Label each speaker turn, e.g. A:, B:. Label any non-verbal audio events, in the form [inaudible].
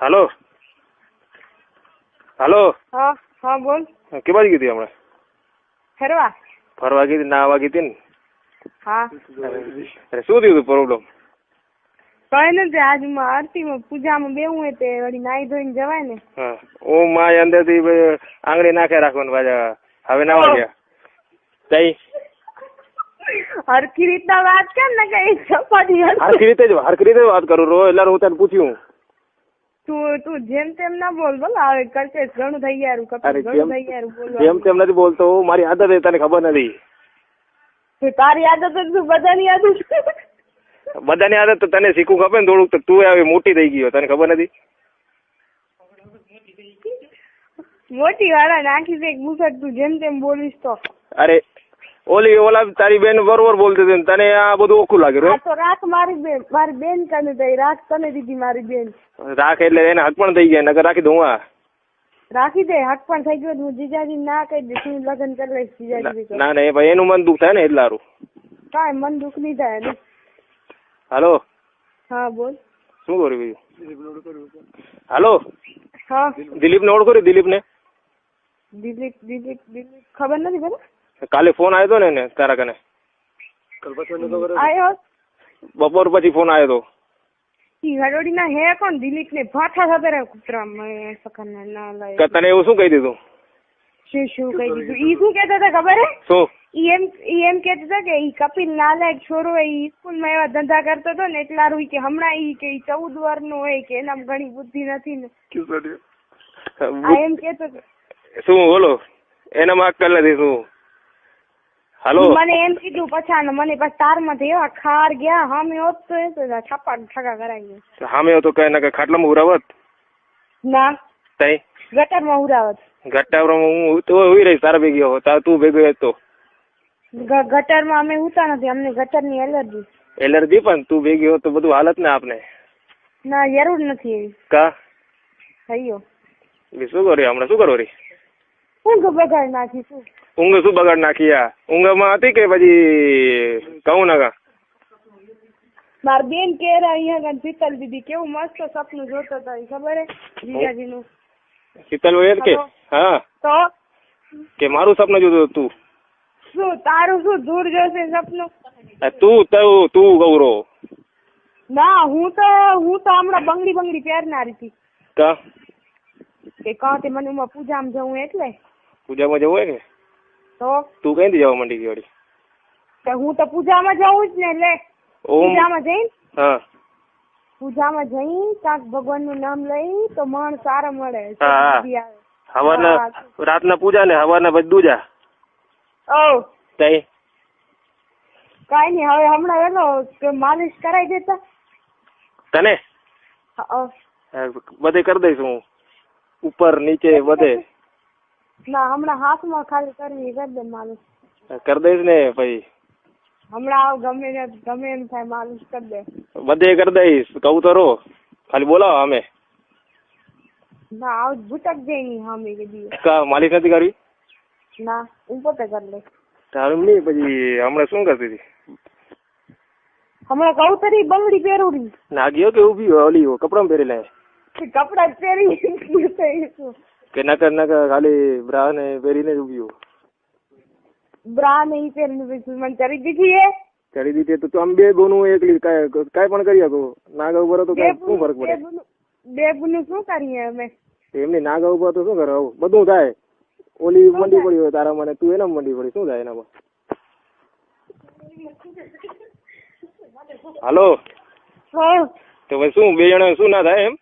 A: હાલો? હાલો?
B: હા હા બોલ.
A: કે બાજુ કીધી હમણાં?
B: ફરવા?
A: ફરવા કીધી નાવા કીધી ને?
B: હા.
A: અરે શું થયું પ્રોબ્લેમ
B: કઈ નથી આજમાં આરતીમાં પૂજામાં બેવું હોય તે વળી નાઈ ધોઈને જવાય ને.
A: હા હું માય અંદરથી થી આંગળી નાખે રાખવાનું પાછા. હવે નાવા ગયા. તઈ?
B: હરખી રીતના વાત કેમ ને કઈ ચપાટી
A: હરખી. રીતે જ હરખી રીતે વાત કરું રો એટલે હું તને પૂછ્યું.
B: તું તું જેમ તેમ ના બોલ બોલ હવે કરશે ઘણું થઈ ગયા કપિલ ઘણું થઈ ગયા
A: જેમ તેમ નથી બોલતો મારી આદત છે તને ખબર નથી.
B: તારી આદત શું બધાની આદત
A: બધાની આદત તો તને શીખવું ખબર ને થોડુંક તો તું હવે મોટી થઈ ગયો તને ખબર નથી?
B: મોટી વાળા નાખી દે મુખત તું જેમ તેમ બોલીશ તો.
A: અરે ઓલી ઓલા તારી બેન બરોબર બોલતી હતી તને આ બધું ઓખું લાગે
B: આ તો રાખ મારી બેન મારી બેન કને દઈ રાખ તને દીધી મારી બેન.
A: રાખ એટલે એને હક પણ થઈ ગયા નકર રાખી દઉં આ.
B: રાખી દે હક પણ થઈ ગયો હું જીજાજી ના કહી દઈશ હું લગ્ન કરી લઈશ જીજાજી
A: ના ના એ ભાઈ એનું મન દુઃખ થાય ને એટલે સારું
B: કાંઈ મન દુઃખ નહીં થાય ને
A: હાલો?
B: હા બોલ.
A: શું કર્યું બીજું? હાલો?
B: હા.
A: દિલીપને ઓળખો દિલીપ દિલીપને?
B: દિલીપ દિલીપ દિલીપ ખબર નથી બરાબર
A: કાલે ફોન આવ્યો હતો ને એને તારા કને? બપોર પછી ફોન આવ્યો હતો
B: ઈ ના હે કોણ? દિલીપ ને ભાઠા સાથે રે કૂતરા મેં સકન ના લાય.
A: તને એવું શું કહી દીધું?
B: શું શું કહી દીધું? ઈ શું કહેતા હતા ખબર હે?
A: શું?
B: ઈ એમ ઈ એમ કહેતા હતા કે ઈ કપિલ નાલાયક છોરો હોય ઈ સ્કૂલમાં એવા ધંધા કરતો હતો ને એટલા રૂઈ કે હમણાં ઈ કે ઈ ચૌદ વર્ષનો હોય કે એનામાં ઘણી બુદ્ધિ નથી ને. આ એમ કહેતો હતો.
A: શું બોલો? એનામાં અક્કલ નથી શું? હાલો.
B: મને એમ કીધું પછાડ મને પછી તારમાંથી એવા ખાર ગયા હામે હોત તો એ તો છાપા ઠગા કરાવી
A: હોત તો કઈ ના કઈ ખાટલામાં ઉરાવત
B: ના.
A: તઈ?
B: ગટરમાં ઉરાવત
A: ગટ્ટાવરમાં હું તો ઉઈ રહી તારા ભેગી હો. તાર તું ભેગો હતો. તો
B: ગટરમાં અમે ઉતા નથી અમને ગટરની એલર્જી.
A: એલર્જી પણ તું ભેગી હો તો બધું હાલત ને આપને.
B: ના જરૂર નથી એવી.
A: કા?
B: થયો
A: બી શું કર્યું હમણાં શું કરો રી?
B: હું બગાડ નાખી શું
A: ઊંઘ શું બગાડ નાખી આ? ઊંઘમાં હતી કે પછી કહું ના કા
B: માર બેન કેરા અહીંયા ગણ શીતલ દીદી કેવું મસ્ત સપનું જોતો ઈ ખબર હે? જીજાજીનું.
A: શીતલ હોય કે? હા
B: તો?
A: કે મારું સપનું જોતું તું
B: શું તારું શું દૂર જશે સપનું?
A: તું તું તું ગૌરવ
B: ના હું તો હું તો હમણાં બંગડી બંગડી પહેરનારી હતી.
A: કે?
B: કહો તે મને પૂજામાં જવું એટલે?
A: પૂજામાં જવું હોય ને?
B: તો?
A: તું કઈ જવા માંડી ગઈ વળી?
B: કે હું તો પૂજામાં જવું જ ને લે. પૂજામાં જઈ
A: હા.
B: પૂજામાં જઈ કાક ભગવાનનું નામ લઈ તો મન સારા મળે.
A: હા, હા.
B: સિદ્ધિ આવે.
A: સવારના
B: હા.
A: રાતના પૂજા ને હવાના બધું જા
B: ઓ
A: તઈ?
B: કઈ નઈ હવે હમણાં વેલો કે માલિશ કરાઈ દેતા
A: તને? બધે કરી દઈશ હું. ઉપર નીચે બધે.
B: ના હમણાં હાથમાં ખાલી કરવી કરી દે માલિશ.
A: કરી દઈશ ને પછી.
B: હમણાં આવ ગમે ને ગમે એમ થાય માલિશ કરી દે.
A: બધે કરી દઈશ કહું તો રો ખાલી બોલાવો અમે.
B: ના આવ ભૂટક જઈ ની હામી કીધી
A: કા માલિશ નથી કરવી?
B: ના હું પોતે કરી લઈશ.
A: તારું નહીં પછી હમણાં શું કરતી હતી?
B: હમણાં કહું તરી બંગડી પહેરું ના
A: ગયો કે ઊભી હોય ઓલી કપડાં પહેરી લે?
B: કપડા પહેરી. [laughs]
A: કે નકર નકર ખાલી બ્રા ને પહેરીને જ ઊભી
B: બ્રા નહીં પહેરીને પછી મને કરી દીધી એ
A: કરી દીધી તો આમ બે ગુનું એકલી કાય કાય પણ કરી શકો. નાગા ઉપર તો
B: બે
A: શું ફરક પડે?
B: બે ગુનું શું કરીએ અમે?
A: એમની નાગા ઉપર તો શું કરે? બધું થાય. ઓલી મંડી પડી હોય તારા મને તું એના મંડી પડી. શું થાય એનામાં? હાલો
B: હા.
A: તો ભાઈ શું બે જણા શું ના થાય એમ?